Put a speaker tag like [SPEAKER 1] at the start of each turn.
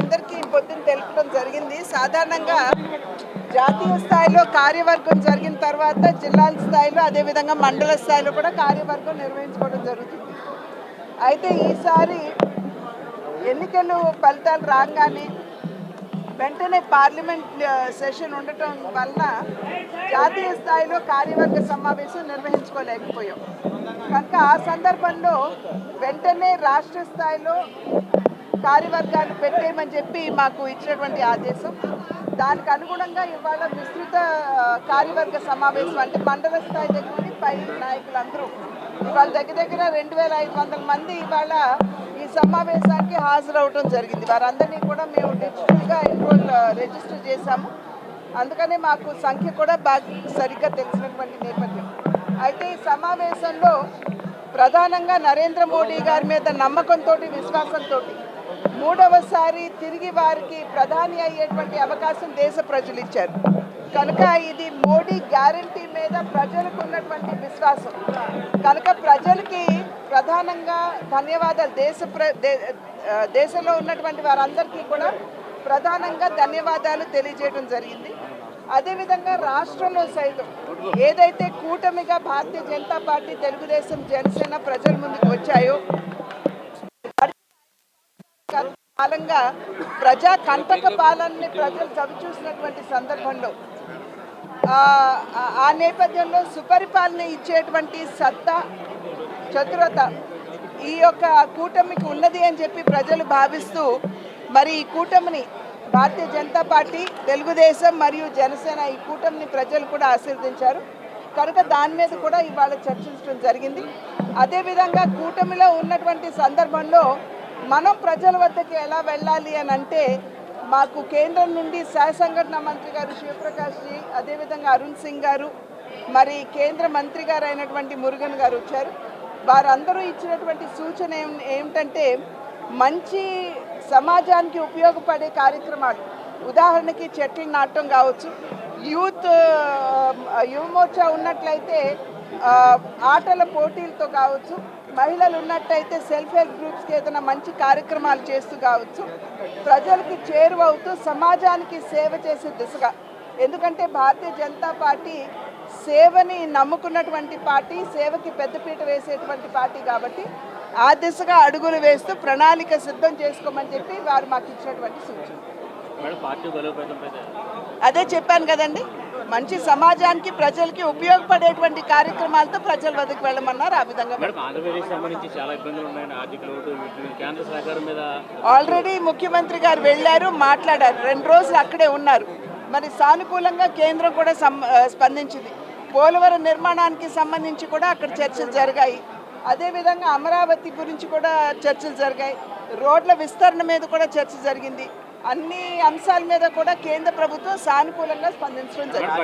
[SPEAKER 1] అందరికీ పొద్దున్న తెలపడం జరిగింది. సాధారణంగా జాతీయ స్థాయిలో కార్యవర్గం జరిగిన తర్వాత జిల్లాల స్థాయిలో అదేవిధంగా మండల స్థాయిలో కూడా కార్యవర్గం నిర్వహించుకోవడం జరుగుతుంది. అయితే ఈసారి ఎన్నికలు ఫలితాలు రాగానే వెంటనే పార్లమెంట్ సెషన్ ఉండటం వలన జాతీయ స్థాయిలో కార్యవర్గ సమావేశం నిర్వహించుకోలేకపోయాం. కనుక ఆ సందర్భంలో వెంటనే రాష్ట్ర స్థాయిలో కార్యవర్గాన్ని పెట్టేయమని చెప్పి మాకు ఇచ్చినటువంటి ఆదేశం. దానికి అనుగుణంగా ఇవాళ విస్తృత కార్యవర్గ సమావేశం అంటే మండల స్థాయి దగ్గర నుండి పై నాయకులందరూ ఇవాళ దగ్గర దగ్గర రెండు వేల ఐదు వందల మంది ఇవాళ ఈ సమావేశానికి హాజరవటం జరిగింది. వారందరినీ కూడా మేము డిజిటల్గా ఎన్రోల్ రిజిస్టర్ చేశాము. అందుకనే మాకు సంఖ్య కూడా బాగా సరిగ్గా తెలిసినటువంటి నేపథ్యం. అయితే ఈ సమావేశంలో ప్రధానంగా నరేంద్ర మోడీ గారి మీద నమ్మకంతో విశ్వాసంతో మూడవసారి తిరిగి వారికి ప్రధాని అయ్యేటువంటి అవకాశం దేశ ప్రజలు ఇచ్చారు. కనుక ఇది మోడీ గ్యారంటీ మీద ప్రజలకు ఉన్నటువంటి విశ్వాసం. కనుక ప్రజలకి ప్రధానంగా ధన్యవాదాలు. దేశ ప్ర దే- దేశంలో ఉన్నటువంటి వారందరికీ కూడా ప్రధానంగా ధన్యవాదాలు తెలియజేయడం జరిగింది. అదేవిధంగా రాష్ట్రంలో సైతం ఏదైతే కూటమిగా భారతీయ జనతా పార్టీ తెలుగుదేశం జనసేన ప్రజల ముందుకు వచ్చాయో కాలంగా ప్రజా కంటక పాలనని ప్రజలు చవిచూసినటువంటి సందర్భంలో ఆ, ఆ నేపథ్యంలో సుపరిపాలన ఇచ్చేటువంటి సత్తా చతురత ఈ యొక్క కూటమికి ఉన్నది అని చెప్పి ప్రజలు భావిస్తూ మరి ఈ కూటమిని భారతీయ జనతా పార్టీ తెలుగుదేశం మరియు జనసేన ఈ కూటమిని ప్రజలు కూడా ఆశీర్వదించారు. కనుక దాని మీద కూడా ఇవాళ చర్చించడం జరిగింది. అదేవిధంగా కూటమిలో ఉన్నటువంటి సందర్భంలో మనం ప్రజల వద్దకు ఎలా వెళ్ళాలి అని అంటే మాకు కేంద్రం నుండి సహ సంఘటన మంత్రి గారు శివప్రకాష్ జీ అదేవిధంగా అరుణ్ సింగ్ గారు మరి కేంద్ర మంత్రి గారు అయినటువంటి మురుగన్ గారు వచ్చారు. వారందరూ ఇచ్చినటువంటి సూచన ఏం ఏమిటంటే మంచి సమాజానికి ఉపయోగపడే కార్యక్రమాలు. ఉదాహరణకి చెట్లు నాటం కావచ్చు యూత్ యువమోర్చా ఉన్నట్లయితే ఆటల పోటీలతో కావచ్చు మహిళలు ఉన్నట్టయితే సెల్ఫ్ హెల్ప్ గ్రూప్స్కి ఏదైనా మంచి కార్యక్రమాలు చేస్తూ కావచ్చు. ప్రజలకి చేరువవుతూ సమాజానికి సేవ చేసే దిశగా. ఎందుకంటే భారతీయ జనతా పార్టీ సేవని నమ్ముకున్నటువంటి పార్టీ సేవకి పెద్దపీట వేసేటువంటి పార్టీ కాబట్టి ఆ దిశగా అడుగులు వేస్తూ ప్రణాళిక సిద్ధం చేసుకోమని చెప్పి వారు మాకు ఇచ్చినటువంటి సూచన. అదే చెప్పాను కదండి మంచి సమాజానికి ప్రజలకి ఉపయోగపడేటువంటి కార్యక్రమాలతో ప్రజల వద్దకు వెళ్ళమన్నారు ఆ విధంగా. ఆల్రెడీ ముఖ్యమంత్రి గారు వెళ్ళారు మాట్లాడారు. రెండు రోజులు అక్కడే ఉన్నారు. మరి సానుకూలంగా కేంద్రం కూడా స్పందించింది. పోలవరం నిర్మాణానికి సంబంధించి కూడా అక్కడ చర్చలు జరిగాయి. అదేవిధంగా అమరావతి గురించి కూడా చర్చలు జరిగాయి. రోడ్ల విస్తరణ మీద కూడా చర్చ జరిగింది. అన్ని అంశాల మీద కూడా కేంద్ర ప్రభుత్వం సానుకూలంగా స్పందించడం
[SPEAKER 2] జరిగింది?